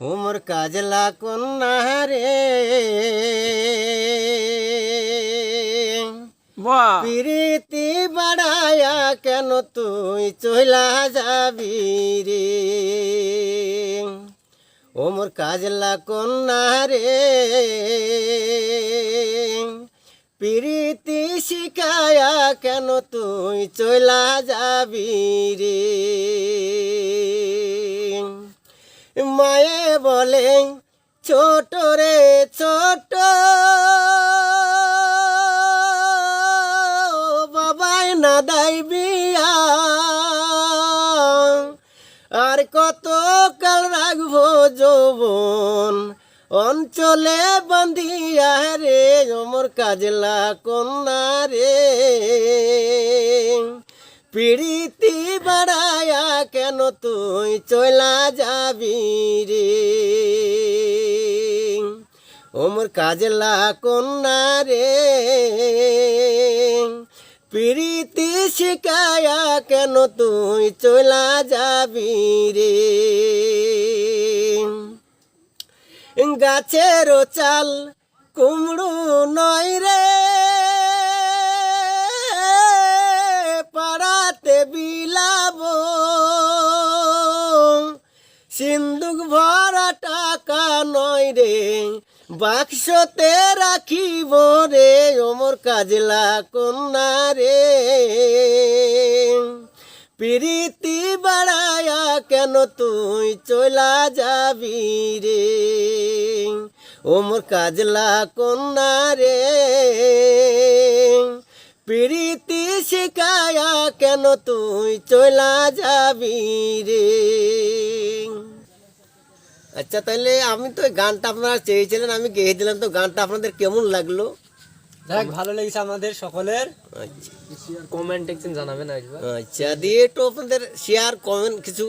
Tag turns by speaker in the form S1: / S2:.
S1: উমর কাজলা কন্যা রে প্রীতি বাড়ায়া কেন তুই চইলা যাবি রে ওমর কাজলা কন্যা রে প্রীতি শিখায়া কেন তুই চইলা যাবি রে মায়ে বলে, ছোট রে, ছোট। বাবাই না দাই বিয়া। আর কত কাল রাখব যৌবন, অঞ্চলে বান্ধিয়া রে, ওমর কাজলা কন্যা রে। পিড়িতি বাড়ায়া কেন তুই চলা যাবি রে? ওমর কাজলা কন্যা রে। প্রীতি শিকায়া কেন তুই চলা যাবি রে? গাছের চাল কুমড়ো নয় রে। সিন্দুক ভরা টাকা নয় রে, বাক্সতে রাখিব রে, ওমর কাজলা কন্যা রে। প্রীতি বাড়ায়া কেন তুই চলা যাবি রে? ওমর কাজলা কন্যা রে। প্রীতি শিখায়া কেন তুই চলা যাবি রে? আচ্ছা তাহলে আমি তো গানটা আপনারা চেয়েছিলেন আমি গেয়ে দিলাম তো গানটা আপনাদের কেমন লাগল?
S2: যাক ভালো লেগেছে আমাদের সকলের।
S1: আচ্ছা।
S2: কমেন্ট একদিন জানাবেন
S1: আচ্ছা দিয়ে একটু আপনাদের শেয়ার কমেন্ট কিছু